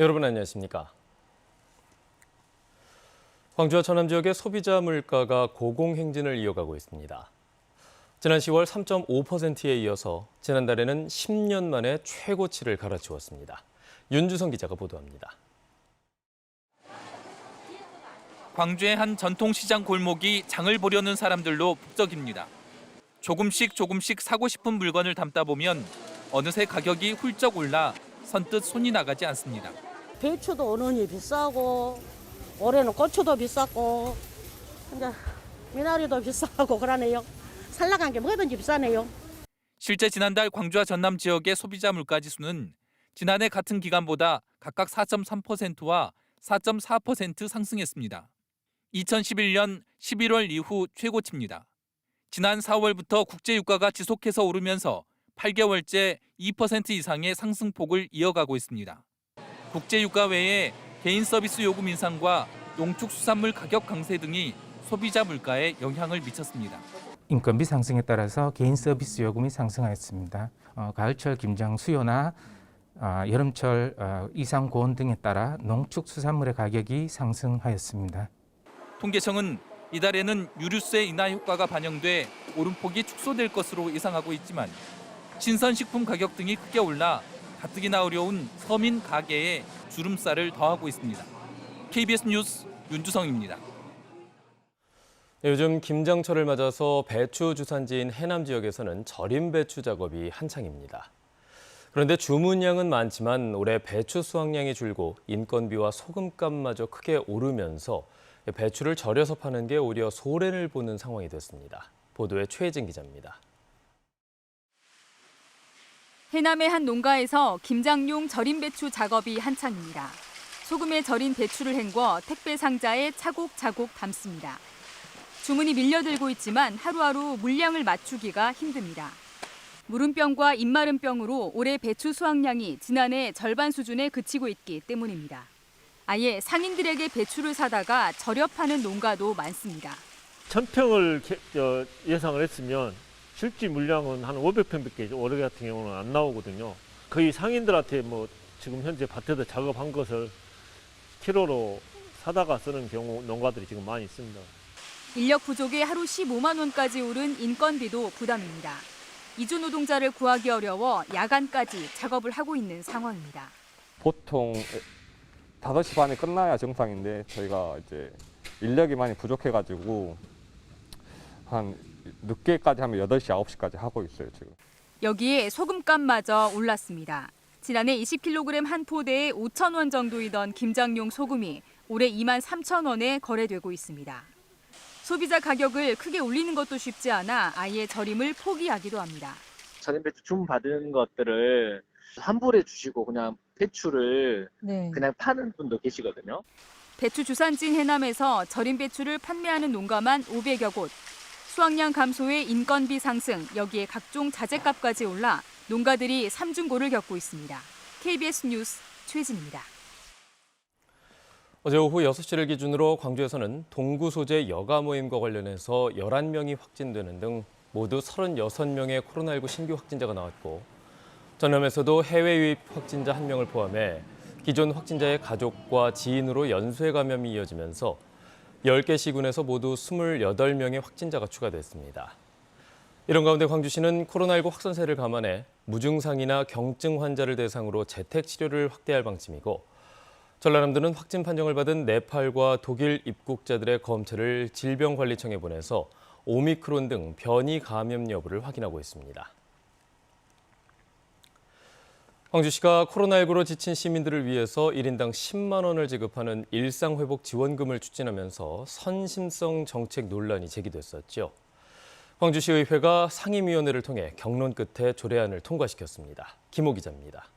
여러분 안녕하십니까? 광주와 전남 지역의 소비자 물가가 고공행진을 이어가고 있습니다. 지난 10월 3.5%에 이어서 지난달에는 10년 만에 최고치를 갈아치웠습니다. 윤주성 기자가 보도합니다. 광주의 한 전통시장 골목이 장을 보려는 사람들로 북적입니다. 조금씩 조금씩 사고 싶은 물건을 담다 보면 어느새 가격이 훌쩍 올라 선뜻 손이 나가지 않습니다. 배추도 어느니 비싸고 올해는 고추도 비쌌고 이제 미나리도 비싸고 그러네요. 살라간 게 뭐든지 비싸네요. 실제 지난달 광주와 전남 지역의 소비자 물가 지수는 지난해 같은 기간보다 각각 4.3%와 4.4% 상승했습니다. 2011년 11월 이후 최고치입니다. 지난 4월부터 국제 유가가 지속해서 오르면서 8개월째 2% 이상의 상승폭을 이어가고 있습니다. 국제 유가 외에 개인 서비스 요금 인상과 농축수산물 가격 강세 등이 소비자 물가에 영향을 미쳤습니다. 인건비 상승에 따라서 개인 서비스 요금이 상승하였습니다. 어, 가을철 김장 수요나 아, 여름철 어, 이상 고온 등에 따라 농축수산물의 가격이 상승하였습니다. 통계청은 이달에는 유류세 인하 효과가 반영돼 오름폭이 축소될 것으로 예상하고 있지만 신선식품 가격 등이 크게 올라 가뜩이나 어려운 서민 가게에 주름살을 더하고 있습니다. KBS 뉴스 윤주성입니다. 네, 요즘 김장철을 맞아서 배추 주산지인 해남 지역에서는 절임 배추 작업이 한창입니다. 그런데 주문량은 많지만 올해 배추 수확량이 줄고 인건비와 소금값마저 크게 오르면서 배추를 절여서 파는 게 오히려 소래를 보는 상황이 됐습니다. 보도에 최혜진 기자입니다. 해남의 한 농가에서 김장용 절임 배추 작업이 한창입니다. 소금에 절인 배추를 헹궈 택배 상자에 차곡차곡 담습니다. 주문이 밀려들고 있지만 하루하루 물량을 맞추기가 힘듭니다. 무름병과 입마름병으로 올해 배추 수확량이 지난해 절반 수준에 그치고 있기 때문입니다. 아예 상인들에게 배추를 사다가 절여 파는 농가도 많습니다. 천평을 개- 저, 예상을 했으면 실제 물량은 한 500평밖에 올해 같은 경우는 안 나오거든요. 거의 상인들한테 뭐 지금 현재 밭에서 작업한 것을 키로로 사다가 쓰는 경우 농가들이 지금 많이 있습니다. 인력 부족에 하루 15만 원까지 오른 인건비도 부담입니다. 이주 노동자를 구하기 어려워 야간까지 작업을 하고 있는 상황입니다. 보통 5시 반에 끝나야 정상인데 저희가 이제 인력이 많이 부족해가지고 한 늦게까지 하면 8시, 9시까지 하고 있어요, 지금. 여기에 소금값마저 올랐습니다. 지난해 20kg 한 포대에 5천 원 정도이던 김장용 소금이 올해 2만 3천 원에 거래되고 있습니다. 소비자 가격을 크게 올리는 것도 쉽지 않아 아예 절임을 포기하기도 합니다. 절임 배추 주문 받은 것들을 환불해 주시고 그냥 배추를 그냥 파는 분도 계시거든요. 배추 주산지인 해남에서 절임 배추를 판매하는 농가만 500여 곳. 수확량 감소에 인건비 상승, 여기에 각종 자재값까지 올라 농가들이 삼중고를 겪고 있습니다. KBS 뉴스 최진입니다. 어제 오후 6시를 기준으로 광주에서는 동구 소재 여가 모임과 관련해서 11명이 확진되는 등 모두 36명의 코로나19 신규 확진자가 나왔고 전남에서도 해외 유입 확진자 1명을 포함해 기존 확진자의 가족과 지인으로 연쇄 감염이 이어지면서 10개 시군에서 모두 28명의 확진자가 추가됐습니다. 이런 가운데 광주시는 코로나19 확산세를 감안해 무증상이나 경증 환자를 대상으로 재택 치료를 확대할 방침이고 전라남도는 확진 판정을 받은 네팔과 독일 입국자들의 검체를 질병관리청에 보내서 오미크론 등 변이 감염 여부를 확인하고 있습니다. 광주시가 코로나19로 지친 시민들을 위해서 1인당 10만 원을 지급하는 일상회복 지원금을 추진하면서 선심성 정책 논란이 제기됐었죠. 광주시의회가 상임위원회를 통해 경론 끝에 조례안을 통과시켰습니다. 김호 기자입니다.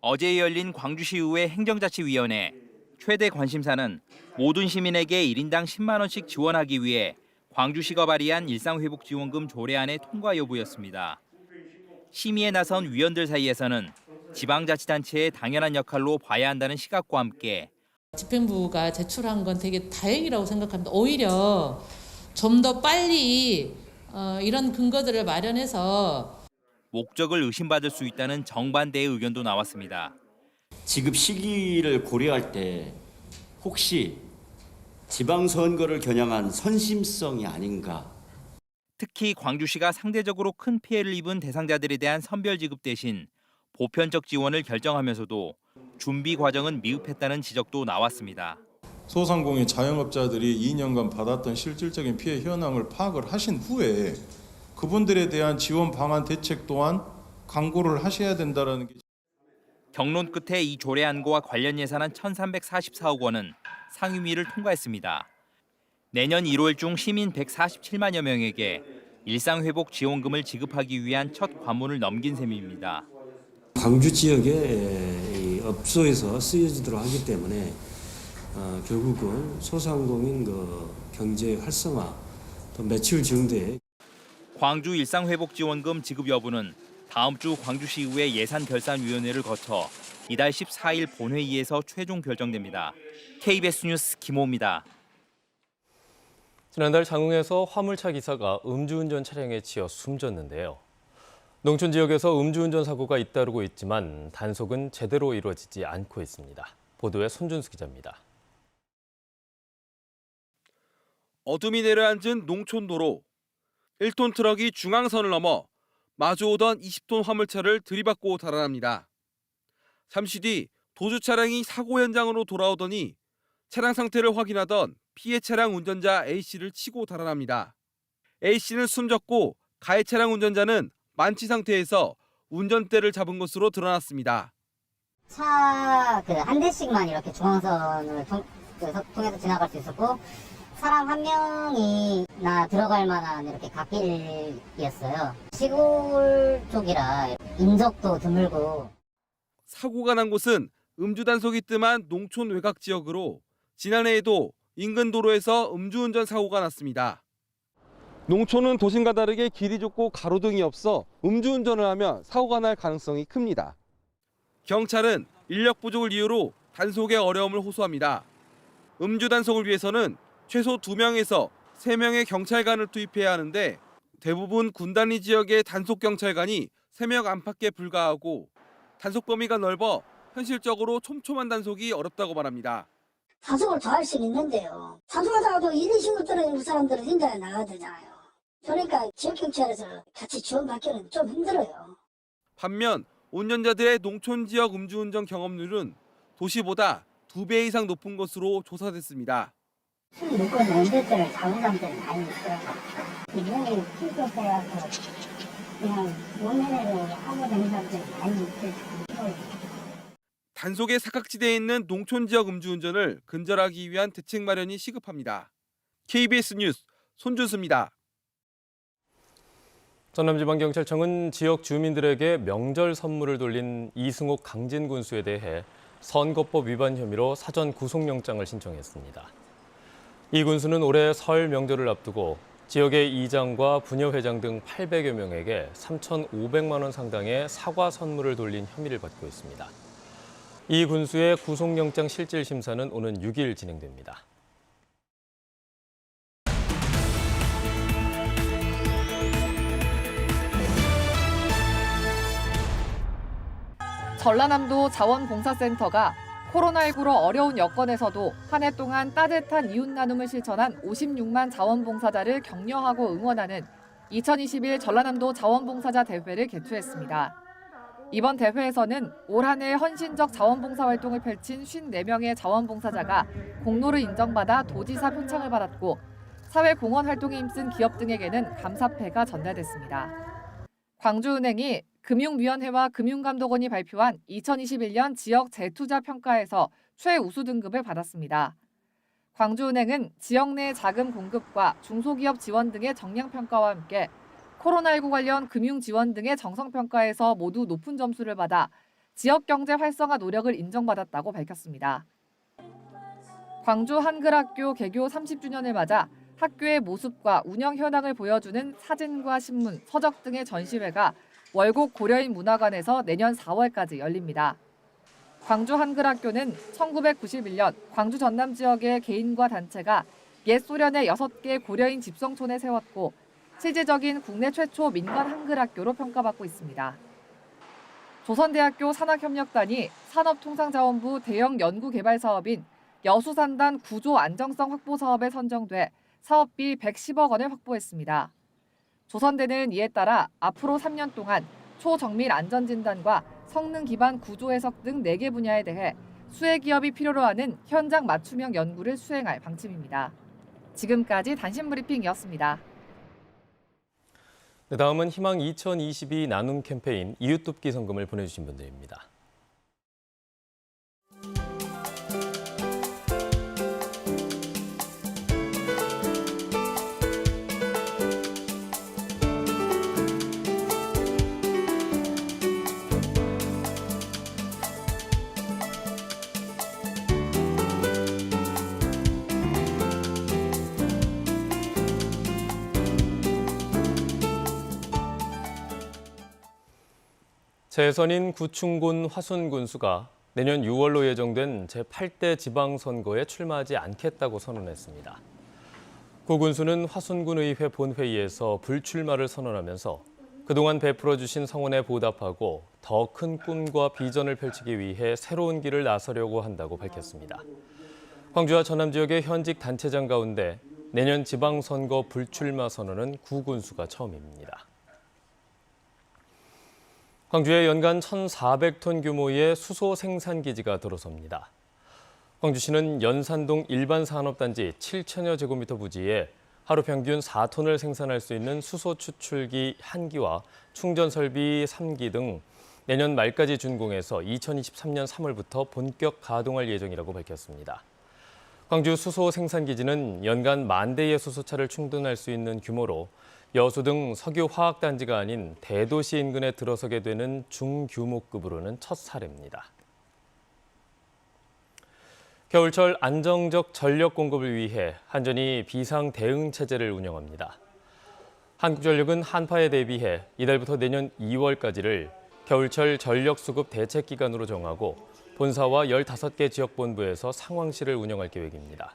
어제 열린 광주시의회 행정자치위원회 최대 관심사는 모든 시민에게 1인당 10만 원씩 지원하기 위해 광주시가 발의한 일상회복 지원금 조례안의 통과 여부였습니다. 심의에 나선 위원들 사이에서는 지방자치단체의 당연한 역할로 봐야 한다는 시각과 함께 집행부가 제출한 건 되게 다행이라고 생각합니다. 오히려 좀 더 빨리 어, 이런 근거들을 마련해서 목적을 의심받을 수 있다는 정반대의 의견도 나왔습니다. 지급 시기를 고려할 때 혹시 지방선거를 겨냥한 선심성이 아닌가 특히 광주시가 상대적으로 큰 피해를 입은 대상자들에 대한 선별 지급 대신 보편적 지원을 결정하면서도 준비 과정은 미흡했다는 지적도 나왔습니다. 소상공인 자영업자들이 2년간 받았던 실질적인 피해 현황을 파악을 하신 후에 그분들에 대한 지원 방안 대책 또한 강구를 하셔야 된다라는 게 경론 끝에 이 조례안과 관련 예산안 1,344억 원은 상임위를 통과했습니다. 내년 1월 중 시민 147만여 명에게 일상회복 지원금을 지급하기 위한 첫 관문을 넘긴 셈입니다. 광주 지역의 이 업소에서 쓰여지도록 하기 때문에 어, 결국은 소상공인 그 경제 활성화 또 매출 증대 광주 일상회복지원금 지급 여부는 다음 주 광주시의회 예산결산위원회를 거쳐 이달 14일 본회의에서 최종 결정됩니다. KBS 뉴스 김호입니다. 지난달 장흥에서 화물차 기사가 음주운전 차량에 치여 숨졌는데요. 농촌 지역에서 음주운전 사고가 잇따르고 있지만 단속은 제대로 이루어지지 않고 있습니다. 보도에 손준수 기자입니다. 어둠이 내려앉은 농촌 도로 1톤 트럭이 중앙선을 넘어 마주오던 20톤 화물차를 들이받고 달아납니다. 잠시 뒤 도주 차량이 사고 현장으로 돌아오더니 차량 상태를 확인하던 피해 차량 운전자 A씨를 치고 달아납니다. A씨는 숨졌고 가해 차량 운전자는 만취 상태에서 운전대를 잡은 것으로 드러났습니다. 차 그 한 대씩만 이렇게 중앙선을 통, 통해서 지나갈 수 있었고 사람 한 명이나 들어갈 만한 이렇게 갓길이었어요. 시골 쪽이라 인적도 드물고 사고가 난 곳은 음주 단속이 뜸한 농촌 외곽 지역으로 지난해에도 인근 도로에서 음주운전 사고가 났습니다. 농촌은 도심과 다르게 길이 좁고 가로등이 없어 음주운전을 하면 사고가 날 가능성이 큽니다. 경찰은 인력 부족을 이유로 단속에 어려움을 호소합니다. 음주 단속을 위해서는 최소 2명에서 3명의 경찰관을 투입해야 하는데 대부분 군단위 지역의 단속 경찰관이 3명 안팎에 불과하고 단속 범위가 넓어 현실적으로 촘촘한 단속이 어렵다고 말합니다. 단속을 더할 수는 있는데요. 단속하다가도 1, 2신고 떨어지는 사람들은 현장에 나가야 되잖아요. 그러니까 지역경찰에서 같이 지원받기는 좀 힘들어요. 반면 운전자들의 농촌 지역 음주운전 경험률은 도시보다 2배 이상 높은 것으로 조사됐습니다. 술 먹고는 운전대를 잡은 사람들이 많이 있어요. 이번에 피부해서 그냥 원면으로 하고 다니는 사람들이 많이 있어요. 단속의 사각지대에 있는 농촌 지역 음주운전을 근절하기 위한 대책 마련이 시급합니다. KBS 뉴스 손준수입니다. 전남지방경찰청은 지역 주민들에게 명절 선물을 돌린 이승옥 강진 군수에 대해 선거법 위반 혐의로 사전 구속영장을 신청했습니다. 이 군수는 올해 설 명절을 앞두고 지역의 이장과 부녀회장 등 800여 명에게 3,500만 원 상당의 사과 선물을 돌린 혐의를 받고 있습니다. 이 군수의 구속영장 실질 심사는 오는 6일 진행됩니다. 전라남도 자원봉사센터가 코로나19로 어려운 여건에서도 한 해 동안 따뜻한 이웃 나눔을 실천한 56만 자원봉사자를 격려하고 응원하는 2021 전라남도 자원봉사자 대회를 개최했습니다. 이번 대회에서는 올 한해 헌신적 자원봉사 활동을 펼친 54명의 자원봉사자가 공로를 인정받아 도지사 표창을 받았고 사회 공헌 활동에 힘쓴 기업 등에게는 감사패가 전달됐습니다. 광주은행이 금융위원회와 금융감독원이 발표한 2021년 지역 재투자 평가에서 최우수 등급을 받았습니다. 광주은행은 지역 내 자금 공급과 중소기업 지원 등의 정량 평가와 함께 코로나19 관련 금융 지원 등의 정성 평가에서 모두 높은 점수를 받아 지역 경제 활성화 노력을 인정받았다고 밝혔습니다. 광주 한글학교 개교 30주년을 맞아 학교의 모습과 운영 현황을 보여주는 사진과 신문, 서적 등의 전시회가 월곡 고려인 문화관에서 내년 4월까지 열립니다. 광주 한글학교는 1991년 광주 전남 지역의 개인과 단체가 옛 소련의 6개 고려인 집성촌에 세웠고 실질적인 국내 최초 민간 한글 학교로 평가받고 있습니다. 조선대학교 산학협력단이 산업통상자원부 대형 연구개발 사업인 여수산단 구조 안정성 확보 사업에 선정돼 사업비 110억 원을 확보했습니다. 조선대는 이에 따라 앞으로 3년 동안 초정밀 안전진단과 성능 기반 구조 해석 등 4개 분야에 대해 수혜 기업이 필요로 하는 현장 맞춤형 연구를 수행할 방침입니다. 지금까지 단신 브리핑이었습니다. 네, 다음은 희망 2022 나눔 캠페인 이웃돕기 성금을 보내주신 분들입니다. 재선인 구충군 화순군수가 내년 6월로 예정된 제8대 지방선거에 출마하지 않겠다고 선언했습니다. 고 군수는 화순군의회 본회의에서 불출마를 선언하면서 그동안 베풀어주신 성원에 보답하고 더 큰 꿈과 비전을 펼치기 위해 새로운 길을 나서려고 한다고 밝혔습니다. 광주와 전남 지역의 현직 단체장 가운데 내년 지방선거 불출마 선언은 구 군수가 처음입니다. 광주에 연간 1,400톤 규모의 수소 생산 기지가 들어섭니다. 광주시는 연산동 일반 산업단지 7천여 제곱미터 부지에 하루 평균 4톤을 생산할 수 있는 수소 추출기 1기와 충전 설비 3기 등 내년 말까지 준공해서 2023년 3월부터 본격 가동할 예정이라고 밝혔습니다. 광주 수소 생산 기지는 연간 만 대의 수소차를 충전할 수 있는 규모로 여수 등 석유 화학 단지가 아닌 대도시 인근에 들어서게 되는 중규모급으로는 첫 사례입니다. 겨울철 안정적 전력 공급을 위해 한전이 비상 대응 체제를 운영합니다. 한국전력은 한파에 대비해 이달부터 내년 2월까지를 겨울철 전력 수급 대책 기간으로 정하고 본사와 15개 지역 본부에서 상황실을 운영할 계획입니다.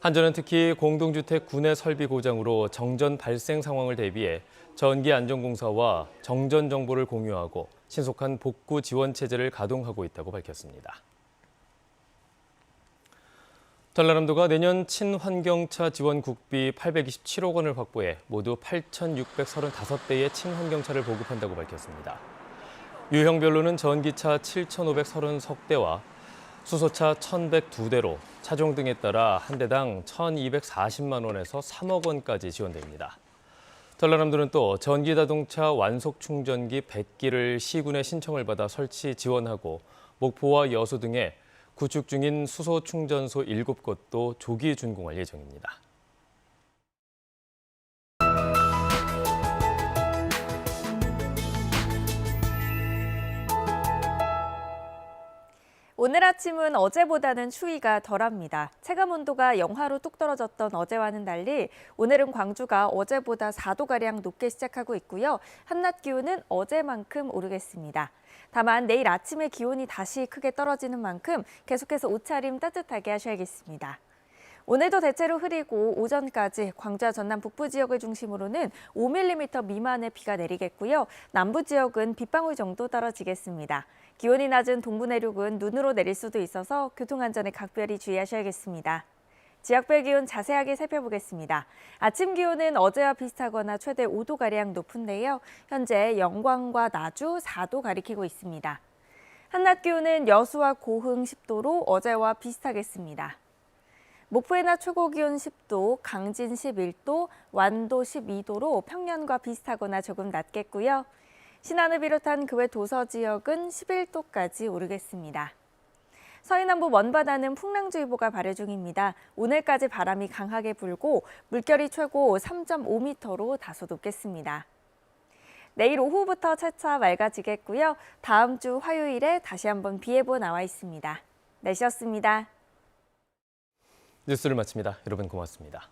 한전은 특히 공동주택 구내 설비 고장으로 정전 발생 상황을 대비해 전기 안전공사와 정전 정보를 공유하고 신속한 복구 지원 체제를 가동하고 있다고 밝혔습니다. 전라남도가 내년 친환경차 지원 국비 827억 원을 확보해 모두 8,635대의 친환경차를 보급한다고 밝혔습니다. 유형별로는 전기차 7,530대와 수소차 1,102대로 차종 등에 따라 한 대당 1,240만 원에서 3억 원까지 지원됩니다. 전라남도는 또 전기자동차 완속 충전기 100기를 시군의 신청을 받아 설치 지원하고 목포와 여수 등에 구축 중인 수소 충전소 7곳도 조기 준공할 예정입니다. 오늘 아침은 어제보다는 추위가 덜합니다. 체감 온도가 영하로 뚝 떨어졌던 어제와는 달리 오늘은 광주가 어제보다 4도가량 높게 시작하고 있고요. 한낮 기온은 어제만큼 오르겠습니다. 다만 내일 아침에 기온이 다시 크게 떨어지는 만큼 계속해서 옷차림 따뜻하게 하셔야겠습니다. 오늘도 대체로 흐리고 오전까지 광주와 전남 북부 지역을 중심으로는 5mm 미만의 비가 내리겠고요. 남부 지역은 빗방울 정도 떨어지겠습니다. 기온이 낮은 동부 내륙은 눈으로 내릴 수도 있어서 교통안전에 각별히 주의하셔야겠습니다. 지역별 기온 자세하게 살펴보겠습니다. 아침 기온은 어제와 비슷하거나 최대 5도가량 높은데요. 현재 영광과 나주 4도 가리키고 있습니다. 한낮 기온은 여수와 고흥 10도로 어제와 비슷하겠습니다. 목포의 낮 최고 기온 10도, 강진 11도, 완도 12도로 평년과 비슷하거나 조금 낮겠고요. 신안을 비롯한 그 외 도서 지역은 11도까지 오르겠습니다. 서해남부 먼바다는 풍랑주의보가 발효 중입니다. 오늘까지 바람이 강하게 불고 물결이 최고 3.5m로 다소 높겠습니다. 내일 오후부터 차차 맑아지겠고요. 다음 주 화요일에 다시 한번 비 예보 나와 있습니다. 날씨였습니다. 뉴스를 마칩니다. 여러분 고맙습니다.